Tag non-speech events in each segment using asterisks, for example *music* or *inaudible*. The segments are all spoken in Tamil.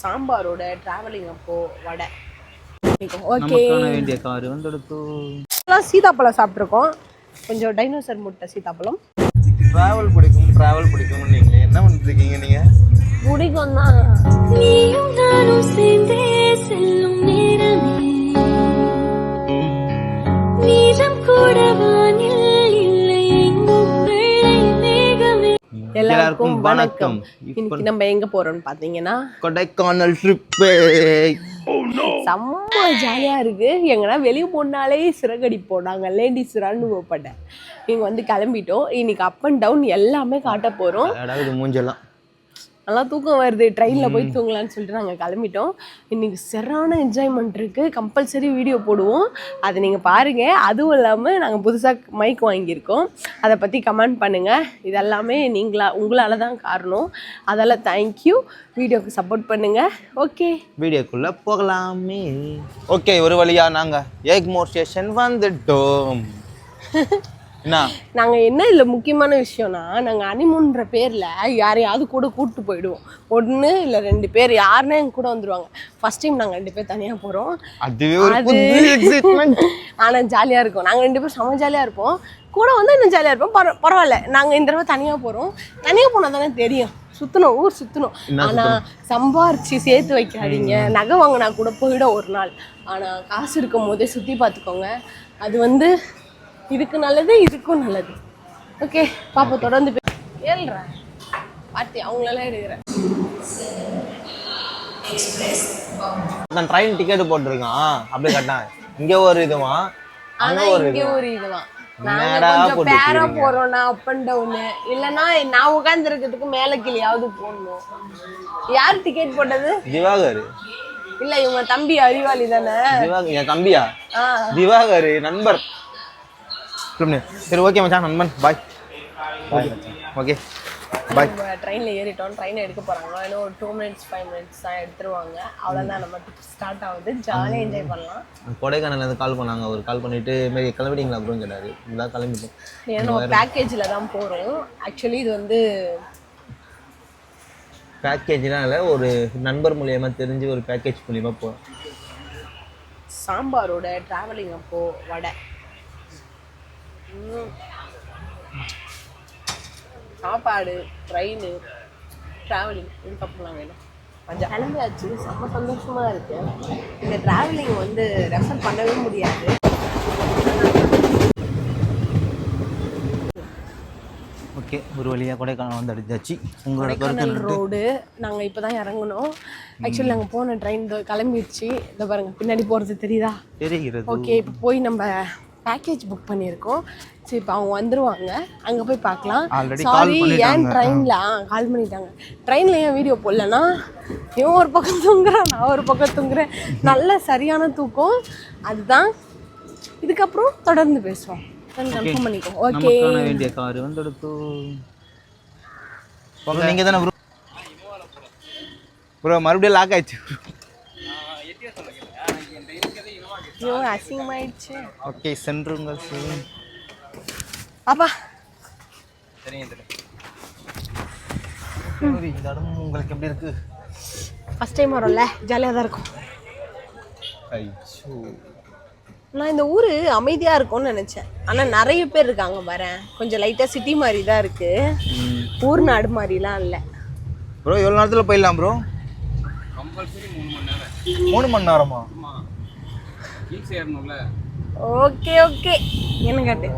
சாம்பாரோட டிராவலிங் அப்போ வடை. ஓகே. சீதாப்பழம் சாப்பிட்ருக்கோம் கொஞ்சம் டைனோசர் முட்டை சீதாப்பழம். டிராவல் பிடிக்கும் டிராவல் பிடிக்கும் நீங்களே என்ன பண்ணிட்டு இருக்கீங்க நீங்க? பிடிக்கும் தான். நீயும் நானும் சேர்ந்தே செல்லும் நேரமே. நீளம் கூட எல்லாருக்கும் வணக்கம். இன்னைக்கு நம்ம எங்க போறோம்னு பாத்தீங்கன்னா கொடைக்கானல் ட்ரிப்பு செம்ம ஜாலியா இருக்கு. எங்கன்னா வெளியே போனாலே சிறகடி போனாங்க. லேடிஸ் அனுபவப்பட்டேன் இங்க வந்து கிளம்பிட்டோம். இன்னைக்கு அப் அண்ட் டவுன் எல்லாமே காட்ட போறோம். மூஞ்செல்லாம். நல்லா தூக்கம் வருது. ட்ரெயினில் போய் தூங்கலாம்னு சொல்லிட்டு நாங்கள் கிளம்பிட்டோம். இன்னைக்கு சரியான என்ஜாய்மெண்ட் இருக்குது கம்பல்சரி வீடியோ போடுவோம். அதை நீங்கள் பாருங்கள் அதுவும் இல்லாமல் நாங்கள் புதுசாக மைக் வாங்கியிருக்கோம். அதை பற்றி கமெண்ட் பண்ணுங்கள் இதெல்லாமே நீங்களா உங்களால் தான் காரணம். அதால் தேங்க்யூ வீடியோக்கு சப்போர்ட் பண்ணுங்கள் ஓகே வீடியோக்குள்ள போகலாமே. ஓகே ஒரு வழியா நாங்க ஏக்மோர் ஸ்டேஷன் வந்துட்டோம். *laughs* நாங்கள் என்ன இதில் முக்கியமான விஷயம்னா நாங்கள் அனிமுன்ற பேரில் யாரையாவது கூட கூப்பிட்டு போயிடுவோம். ஒன்று இல்லை ரெண்டு பேர் யாருன்னா எங்க கூட வந்துடுவாங்க ஃபர்ஸ்ட் டைம் நாங்கள் ரெண்டு பேர் புது எக்ஸைட்மெண்ட் ஆனால் ஜாலியாக இருக்கும். நாங்கள் ரெண்டு பேரும் செம ஜாலியாக இருப்போம். கூட வந்து இன்னும் ஜாலியாக இருப்போம். பரவ பரவாயில்ல. நாங்கள் இந்த தடவை தனியாக போகிறோம் தனியாக போனால் தானே தெரியும். சுற்றணும் ஊர் சுற்றணும் ஆனால் சம்பாரிச்சு சேர்த்து வைக்காதீங்க. நகை வாங்கினா கூட போயிடும் ஒரு நாள். ஆனால் காசு இருக்கும் போதே சுற்றி பார்த்துக்கோங்க. அது வந்து இதுக்கு நல்லது இதுக்கும் நல்லது. ஓகே பாப்பா தொடர்ந்து பே- ஏழ்றேன் பார்த்தி அவங்களெல்லாம் எடுக்கிறேன் நான் ட்ரெயின் டிக்கெட் போட்டிருக்கான். அப்படியே கட்டான் இங்க ஒரு இதுவா ஆனா இங்க இதுவா ஒரு நாங்க கொஞ்சம் போட்டு பேரா? போறோம்னா அப் அண்ட் டவுனு இல்லைன்னா நான் உட்கார்ந்து இருக்கிறதுக்கு மேல கிளியாவது போடணும். யார் டிக்கெட் போட்டது? திவாகர். இல்ல இவங்க தம்பி அறிவாளி தானே? திவாகர் என் தம்பியா? திவாகர் நண்பர். சொல்லுங்க. சரி ஓகே மச்சான் நண்பன். பாய் பாய் ஓகே பாய் ட்ரெயினில் ஏறிட்டோம். ட்ரெயின் எடுக்க போறாங்க. இன்னும் ஒரு டூ மினிட்ஸ் ஃபைவ் மினிட்ஸ் தான் எடுத்துருவாங்க. அவ்வளோதான் நம்ம ஸ்டார்ட் ஆகுது. ஜாலியாக என்ஜாய் பண்ணலாம். கொடைக்கானல்ல இருந்து கால் பண்ணாங்க. அவர் கால் பண்ணிட்டு இது மாதிரி கிளம்பிட்டீங்களா அப்படின்னு கேட்டாரு. இல்லை கிளம்பிட்டோம். ஏன்னா நம்ம பேக்கேஜில் தான் போகிறோம் ஆக்சுவலி இது வந்து பேக்கேஜ்லாம் இல்லை ஒரு நண்பர் மூலியமா தெரிஞ்சு ஒரு பேக்கேஜ் மூலியமா போகிறோம் சாம்பாரோட டிராவலிங் அப்போ வடை. சாப்பாடு ட்ரெயின் ட்ராவலிங் இதுக்கப்புறம் வேணும். கொஞ்சம் கிளம்பியாச்சு. செம்ம சந்தோஷமா இருக்கு. இந்த டிராவலிங் வந்து ரெஃபர் பண்ணவே முடியாது. ஓகே ஒரு வழியா கொடைக்கானல் வந்து அடிச்சாச்சு. உங்களோட கொடைக்கானல் ரோடு நாங்கள் இப்போ தான் இறங்கணும் ஆக்சுவலி நாங்கள் போன ட்ரெயின் கிளம்பிடுச்சு. இந்த பாருங்க பின்னாடி போகிறது தெரியுதா? தெரிகிறது. ஓகே இப்போ போய் நம்ம பேக்கேஜ் புக் பண்ணியிருக்கோம். சரி இப்போ அவங்க வந்துருவாங்க. அங்கே போய் பார்க்கலாம். Already call சாரி ஏன். ட்ரெயினில் கால் பண்ணிட்டாங்க. ட்ரெயினில் ஏன் வீடியோ போடலன்னா இவன் ஒரு பக்கம் தூங்குறான் நான் ஒரு பக்கம் தூங்குறேன். நல்ல சரியான தூக்கம். அதுதான். இதுக்கப்புறம் தொடர்ந்து பேசுவோம். கன்ஃபார்ம் பண்ணிக்கோ ஓகே வேண்டிய கார் வந்துடுத்து. நீங்க தானே ப்ரோ ப்ரோ மறுபடியும் லாக் ஆயிடுச்சு. ஐயோ அசிங்கமாயிடுச்சு. ஓகே சென்றுங்கள் அப்பா. சரி இந்த இடம் உங்களுக்கு எப்படி இருக்கு? ஃபஸ்ட் டைம் வரோம்ல ஜாலியாக தான் இருக்கும். ஐயோ நான் இந்த ஊர் அமைதியாக இருக்கும்னு நினச்சேன். ஆனால் நிறைய பேர் இருக்காங்க வரேன் கொஞ்சம் லைட்டாக சிட்டி மாதிரி தான் இருக்குது ஊர் நாடு மாதிரிலாம் இல்லை. ப்ரோ எவ்வளோ நேரத்தில் போயிடலாம் ப்ரோ மூணு மணி நேரமா. Okay okay. என்ன கேட்டு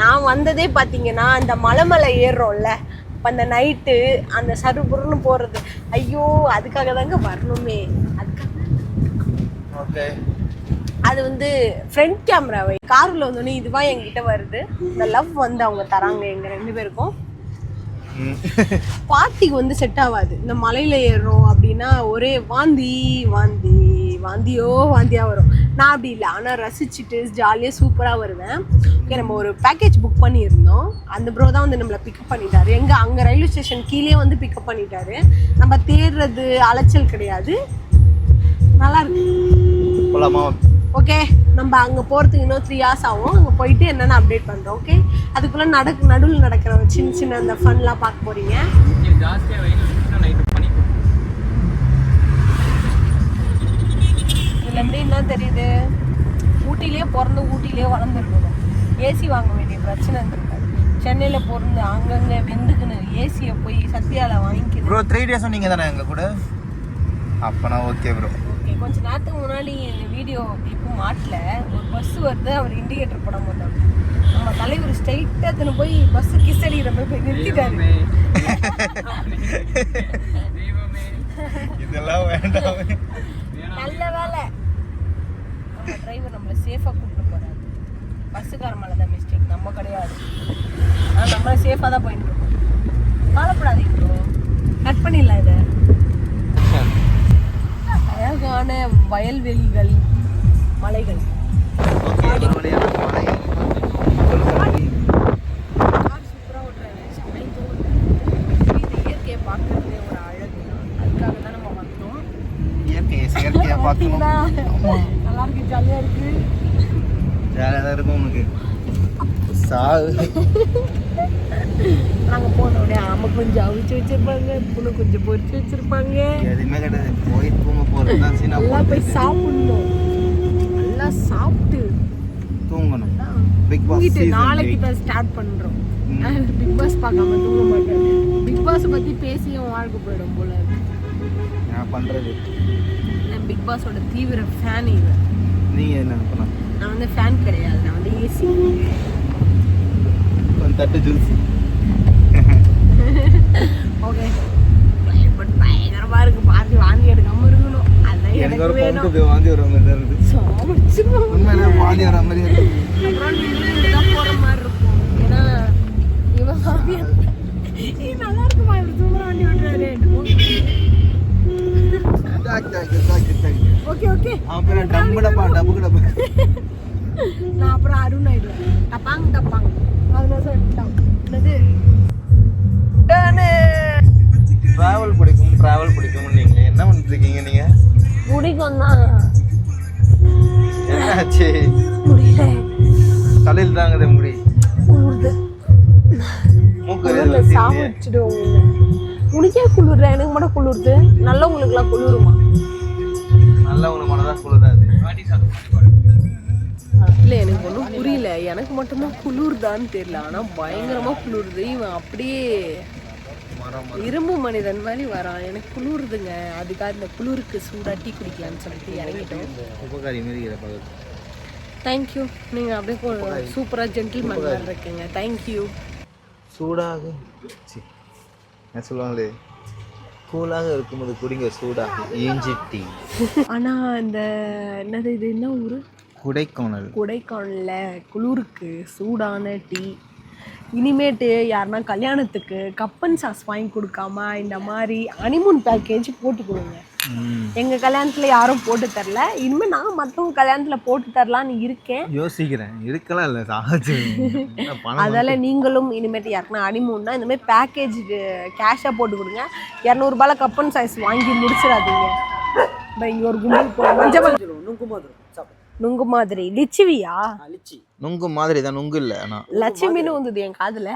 நான் வந்ததே பார்த்தீங்கன்னா அந்த மலை மலை ஏறுறோம்ல. அப்போ அந்த நைட்டு அந்த சருபுருன்னு போகிறது ஐயோ அதுக்காக தாங்க வரணுமே. அதுக்காக ஓகே. அது வந்து ஃப்ரண்ட் கேமராவை காரில் வந்தோடனே இதுவா என்கிட்ட வருது. இந்த லவ் வந்து அவங்க தராங்க எங்கள் ரெண்டு பேருக்கும். பார்ட்டிக்கு வந்து செட் ஆகாது. இந்த மலையில ஏறுறோம் அப்படின்னா ஒரே வாந்தி வாந்தி வாந்தியோ வாந்தியா வரும். நான் அப்படி இல்லை. ஆனால் ரசிச்சுட்டு ஜாலியாக சூப்பராக வருவேன். ஓகே நம்ம ஒரு பேக்கேஜ் புக் பண்ணியிருந்தோம். அந்த ப்ரோ தான் வந்து நம்மளை பிக்கப் பண்ணிட்டாரு. எங்கே அங்கே ரயில்வே ஸ்டேஷன் கீழே வந்து பிக்கப் பண்ணிட்டாரு. நம்ம தேடுறது அலைச்சல் கிடையாது. நல்லா இருக்கு. ஓகே நம்ம அங்கே போகிறதுக்கு இன்னும் த்ரீ ஹார்ஸ் ஆகும். அங்கே போயிட்டு என்னென்ன அப்டேட் பண்ணுறோம் ஓகே அதுக்குள்ளே நடக்கு நடுவில் நடக்கிற சின்ன சின்ன அந்த ஃபன்லாம் பார்க்க போகிறீங்க என்ன தெரியுது. ஊட்டிலேயே பிறந்து ஊட்டிலேயே வளர்ந்துருக்கணும் ஏசி வாங்க வேண்டிய பிரச்சனை இருந்திருக்காது சென்னையில் பிறந்து அங்கங்கே வெந்துக்குன்னு ஏசியை போய் சத்யால வாங்கிக்கணும் ப்ரோ த்ரீ டேஸும் நீங்கள் தானே எங்கள் கூட? அப்போனா ஓகே ப்ரோ ஓகே கொஞ்ச நேரத்துக்கு முன்னாடி இந்த வீடியோ இப்போ மாட்டல. ஒரு பஸ் வருது அவர் இண்டிகேட்டர் போட மாட்டார். நம்ம தலைவர் ஸ்ட்ரைட்டாக எடுத்துன்னு போய் பஸ் கிஸ் அடிக்கிற மாதிரி போய் நிறுத்திட்டாரு. *laughs* இதெல்லாம் வேண்டாம். நல்ல வேலை. டிரைவர் நம்மளை சேஃபாக கூப்பிட்டு போறாரு. பஸ்ஸுக்கார மேலே தான் மிஸ்டேக் நம்ம கிடையாது. ஆனால் நம்ம சேஃபாக தான் போயிட்டு இருக்கோம் கவலைப்படாதீங்க. கட் பண்ணிடலாம் இதை. அழகான வயல்வெளிகள் மலைகள். பார்க்கணும்? நல்லா இருக்கு ஜாலியா இருக்கு. ஜாலியாக தான் இருக்கும் உனக்கு. சாவு. நாங்க போன உடனே ஆமை கொஞ்சம் அவிச்சு வச்சிருப்பாங்க புண்ணு கொஞ்சம் பொரிச்சு வச்சிருப்பாங்க. எதுவுமே கிடையாது. போய் தூங்க போகிறது தான் சீனா நல்லா போய் சாப்பிடணும். நல்லா சாப்பிட்டு. தூங்கணும். பிக் பாஸ் நாளைக்கு. தான் ஸ்டார்ட் பண்றோம். பிக் பாஸ் பார்க்காம தூங்க மாட்டேன் பிக் பாஸ் பத்தி பேசியும் வாழ்க்கை போயிடும் போல. நான் பண்ணுறது நான் பிக் பாஸோட தீவிர ஃபேன் இவன் நீங்கள் என்ன பண்ணலாம் நான் வந்து ஃபேன் கிடையாது. நான் வந்து ஏசி கொஞ்சம் தட்டு ஜூஸ். ஓகே பட் பயங்கரமா இருக்கு. பார்த்து வாந்தி எடுக்காம இருக்கணும். அதான் எனக்கு ஒரு பவுண்டு வாந்தி வர மாதிரி தான் இருக்குது சாப்பிடுச்சிருவோம் உண்மையிலே வாந்தி வர மாதிரி இருக்குது அப்புறம் தான் போற மாதிரி இருக்கும். ஏன்னா இவன் நல்லா இருக்குமா இவர் தூங்குற வண்டி விட்டுறாரு ஓகே ஓகே அப்புறம் டம்பு டப்பா டப்பு டப்பா நான் அப்புறம் அருண் ஆயிடுவேன். டப்பாங் டப்பாங். அதனால சொல்லிட்டான் என்னது? டிராவல் பிடிக்கும் டிராவல் பிடிக்கும் நீங்களே என்ன பண்ணிட்டு இருக்கீங்க நீங்க? பிடிக்கும் தான். என்னாச்சு? முடியல. தலையில் தாங்குதே முடி. மூக்கு குளிர்ல உனக்கே குளிர்ற எனக்கு மட்டும் குளிருது. நல்லவங்களுக்குலாம் குளிருமா? நல்லவங்க மனதான் குளிராது இல்லை எனக்கு ஒன்றும் புரியல. எனக்கு மட்டும்தான் குளிர்தான்னு தெரியல. ஆனால் பயங்கரமாக குளிருது. இவன் அப்படியே இரும்பு மனிதன் மாதிரி வரான். எனக்கு குளிருதுங்க. அதுக்காக இந்த குளிருக்கு சூடாக டீ குடிக்கலான்னு சொல்லிட்டு இறங்கிட்டோம். உபகாரி மாரி தேங்க்யூ நீங்கள் அப்படியே சூப்பராக ஜென்டில்மேன் மாதிரி இருக்கீங்க. தேங்க்யூ சூடாக. என்ன சொல்லுவாங்களே? கூலாக இருக்கும்போது குடிங்க சூடாக இஞ்சி டீ ஆனால் இந்த என்னது இது என்ன ஊர்? குடைக்கானல். கொடைக்கானலில் குளிருக்கு சூடான டீ. இனிமேட்டு யாருன்னா கல்யாணத்துக்கு கப்பன் சாஸ் வாங்கி கொடுக்காம இந்த மாதிரி அனிமூன் பேக்கேஜ் போட்டு கொடுங்க. ம். எங்கள் கல்யாணத்தில் யாரும் போட்டு தரல. இனிமேல் நான் மற்றவங்க கல்யாணத்தில் போட்டு தரலான்னு இருக்கேன். யோசிக்கிறேன். இருக்கலாம் இல்லை அதால் நீங்களும் இனிமேட்டு யாருக்குன்னா அனிமூன்னா இந்த மாதிரி பேக்கேஜ் கேஷாக போட்டு கொடுங்க. இரநூறுபால கப்பன் சாய்ஸ் வாங்கி முடிச்சிடாதீங்க. இங்கே ஒரு கும்பல் நுங்கு மாதிரி. லிச்சுவியா? நுங்கு மாதிரி தான். நுங்கு இல்லை ஆனால் லட்சுமின்னு வந்தது என் காதுல.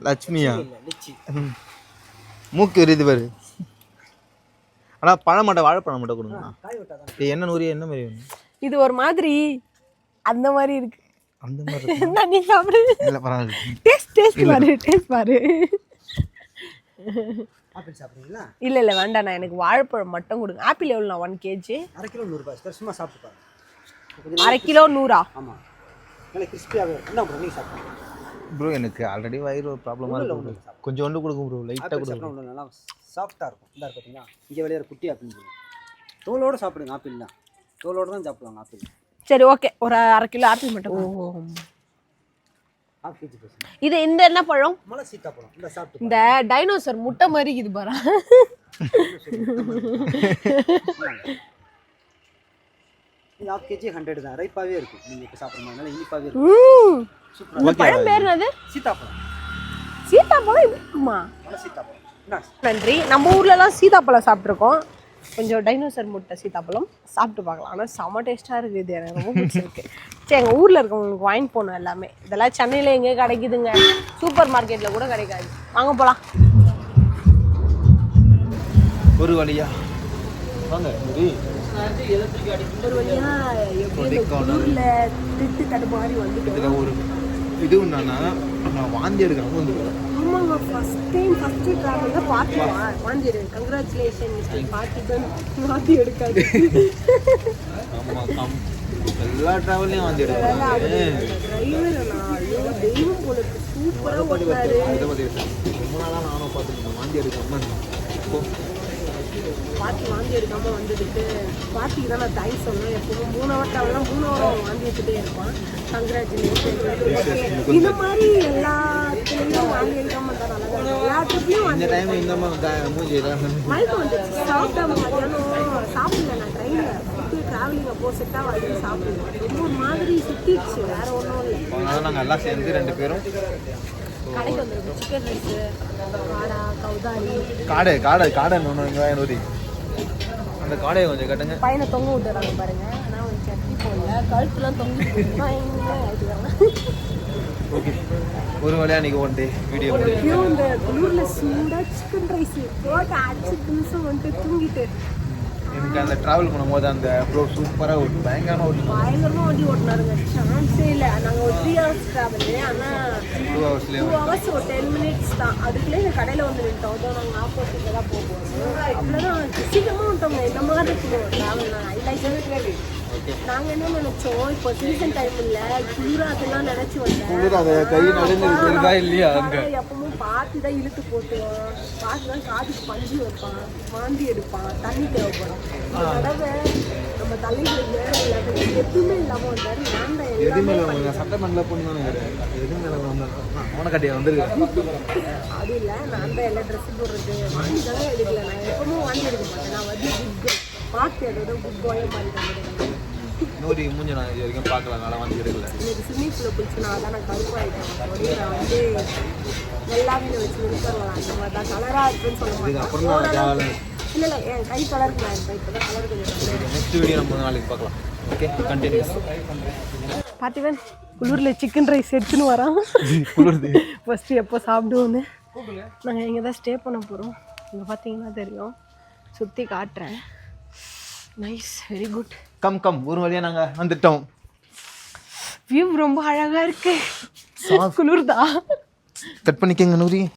லட்சுமியா. மூக்கு எரியுது பாரு. ஆனால் பழம் மட்டும் வாழைப்பழம் மட்டும் கொடுங்க என்ன நூறு என்ன மாதிரி வேணும்? இது ஒரு மாதிரி அந்த மாதிரி இருக்கு. அந்த மாதிரி. என்ன நீ சாப்பிடு? இல்லை பரவாயில்ல. டேஸ்ட் டேஸ்ட் பாரு டேஸ்ட் பாரு. ஆப்பிள் சாப்பிட்றீங்களா? இல்ல இல்ல வேண்டாம் நான் எனக்கு வாழைப்பழம் மட்டும் கொடுங்க. ஆப்பிள் எவ்வளோ ஒன் கேஜி அரை கிலோ நூறுரூபா சார் சும்மா சாப்பிட்டு பாருங்க. அரை கிலோ நூறா? ஆமாம் நல்லா கிறிஸ்பியாகவே என்ன ப்ரோ நீங்கள் சாப்பிடுங்க ப்ரோ எனக்கு ஆல்ரெடி வயிறு ஒரு ப்ராப்ளமாக இருக்கு bro. கொஞ்சோண்டு கொடுக்கும் ப்ரோ லைட்டாக ஆப்பிள் உங்களுக்கு நல்லா சாஃப்டாக இருக்கும். இந்த பார்த்தீங்களா இங்கே விளையாடுற குட்டி ஆப்பிள் சொல்லுங்க தோலோடு சாப்பிடுங்க ஆப்பிள்லாம் தோலோடு தான் சாப்பிடுவாங்க ஆப்பிள் சரி ஓகே ஒரு அரை கிலோ ஆப்பிள் மட்டும் இது இந்த என்ன பழம்? இந்த டைனோசர் முட்டை மாதிரி இது பாரு இது ஹாஃப் கேஜி ஹண்ட்ரட் தான் ரைப்பாகவே இருக்கும். நீங்கள் இப்போ சாப்பிட்ற மாதிரி இனிப்பாகவே இருக்கும் பழம் பேர் என்னது? சீத்தாப்பழம். சீதாப்பழம் இப்படி இருக்குமா சீத்தாப்பழம். நன்றி. நம்ம ஊர்லலாம் சீதாப்பழம் சாப்பிட்ருக்கோம். கொஞ்சம் டைனோசர் முட்டை சீதாப்பழம் சாப்பிட்டு பார்க்கலாம். ஆனால் செம டேஸ்ட்டாக இருக்குது இது. எனக்கு ரொம்ப பிடிச்சிருக்கு. சரி எங்கள் ஊரில் இருக்கவங்களுக்கு வாங்கி போகணும் எல்லாமே. இதெல்லாம் சென்னையில் எங்கே கிடைக்குதுங்க. சூப்பர் மார்க்கெட்டில் கூட கிடைக்காது. வாங்க போகலாம் ஒரு வழியா. வாங்க ஒரு வழியா குளிர்ல திட்டு தடுமாறி வந்துட்டோம். இதில் ஒரு இது என்னன்னா நான் வாந்தி எடுக்காம வந்துருவேன். ஆமாங்க ஃபர்ஸ்ட் டைம் ஃபர்ஸ்ட் டிராவல்ல பார்த்துவா வாந்தி எடு கங்க்ராச்சுலேஷன் மிஸ்டர் பார்த்திபன் வாந்தி எடுக்காது. ஆமாம் எல்லா ட்ராவல்லையும் வாந்தி எடுக்கிறாங்க டிரைவர் ஐயோ தெய்வம் போல சூப்பரா ஓட்டுறாரு ரொம்ப நாளாக நானும் பார்த்துருக்கேன் வாந்தி எடுக்காம பாட்டி வாந்தி எடுக்காம வந்துட்டு பாட்டிக்கு தான் நான் தேங்க்ஸ் சொன்னேன் எப்பவும். மூணு டிராவல்லாம் மூணு அவன் வாந்தி எடுத்துட்டே இருப்பான். கங்க்ராச்சுலேஷன் இந்த மாதிரி எல்லாத்துலேயும் வாந்தி எடுக்காம இருந்தா நல்லா தான் இருக்கும். எல்லா ட்ரிப்லையும் இந்த வாந்தி டைம் இந்த மயக்கம் வந்துச்சு சாப்பிட்டா மதியானம் சாப்பிடல நான் ட்ரெயினில் சுற்றி ட்ராவலிங் அப்போ செட்டாக வாங்கி சாப்பிடுவேன் ரொம்ப ஒரு மாதிரி சுற்றிடுச்சு வேற ஒன்றும் இல்லை. அதனால நாங்கள் எல்லாம் சேர்ந்து ரெண்டு பேரும். கடைக்கு வந்துருக்கு சிக்கன் ரைஸு வாடா கௌதாரி காடை காடை காடை ஒன்று அந்த காடையை கொஞ்சம் கட்டுங்க. பையனை தொங்க விட்டுறாங்க பாருங்க. ஆனால் அவன் சட்னி போடல. கழுத்துலாம் தொங்கி ஓகே ஒரு வழியாக நீங்கள் ஒன் டே வீடியோ ஐயோ இந்த குளிர்ல சூடா சிக்கன் ரைஸ் போட்டு அடிச்சு நிமிஷம் வந்துட்டு தூங்கிட்டு. எனக்கு அந்த ட்ராவல் பண்ணும்போது அந்த ப்ரோ சூப்பராக ஒரு பயங்கரமாக ஒரு பயங்கரமா வண்டி ஓட்டினாருங்க. சான்ஸே இல்லை. நாங்கள் ஒரு த்ரீ ஹவர்ஸ் ட்ராவல் ஆனால் டூ ஹவர்ஸ்லேயே டூ ஹவர்ஸ் ஒரு டென் மினிட்ஸ் தான். அதுக்குள்ளே இந்த கடையில் வந்து நின்ட்டோம். அதோ நாங்கள் ஆப்போசிட்டில் தான் போவோம். அவ்வளோதான் சீக்கிரமாக விட்டோங்க இந்த மாதிரி இருக்கணும் ட்ராவல் நான் ஹைலைட் நாங்கள் என்ன நினைச்சோம்? இப்போ சீசன் டைம் இல்லை. குளிராதுலாம் நினச்சி வந்தேன். குளிர் அதை கை நடுங்க தெரியுதா இல்லையா அங்கே? ஆனா எப்பவும் பார்த்து தான் இழுத்து போட்டுவான் பார்த்து தான் காதுக்கு பஞ்சு வைப்பான். வாந்தி எடுப்பான். தண்ணி தேவைப்படும். தடவை நம்ம தலைவர் நேரம் இல்லாத எதுவுமே இல்லாமல் வந்தாரு. நான் தான் எதுவுமே எல்லாமே இல்லை சட்டமன்ற பொண்ணு எதுவுமே மோனக்கட்டியா வந்துருக்கு. அது இல்லை. நான் தான் எல்லா ட்ரெஸ் போடுறது. வாங்கி தானே எடுக்கல. நான் எப்பவும் வாங்கி எடுக்க மாட்டேன். நான் வந்து குட் பார்த்து அதோட குட் பாயை மாதிரி நூறு மூஞ்சி நான் இது வரைக்கும் பார்க்கல. நல்லா வந்து எடுக்கல இன்னைக்கு ஸ்விம்மிங் பூலில் குளிச்சு நான் தான் நான் கருப்பாயிட்டேன். நான் வந்து எல்லாமே வச்சு நிற்கிறேன் அந்த மாதிரி தான் கலராக இருக்குன்னு சொல்ல மாட்டேன். இல்லை இல்லை என் கை கலருக்கு நான் இருப்பேன் இப்போ தான் கலர் கொஞ்சம் நெக்ஸ்ட் வீடியோ நம்ம நாளைக்கு பார்க்கலாம். ஓகே கண்டினியூ பார்த்திவன் குளிரில் சிக்கன் ரைஸ் எடுத்துன்னு வரான் குளிருது ஃபஸ்ட்டு எப்போ சாப்பிடுவோன்னு நாங்கள் இங்கே தான் ஸ்டே பண்ண போகிறோம் இங்கே பார்த்தீங்கன்னா தெரியும். சுற்றி காட்டுறேன். Nice very good come come. ஒரு வழியாக நாங்கள் வந்துட்டோம். வியூ ரொம்ப அழகாக இருக்கு. குளிர்தா. கட் பண்ணிக்கங்க நூரி.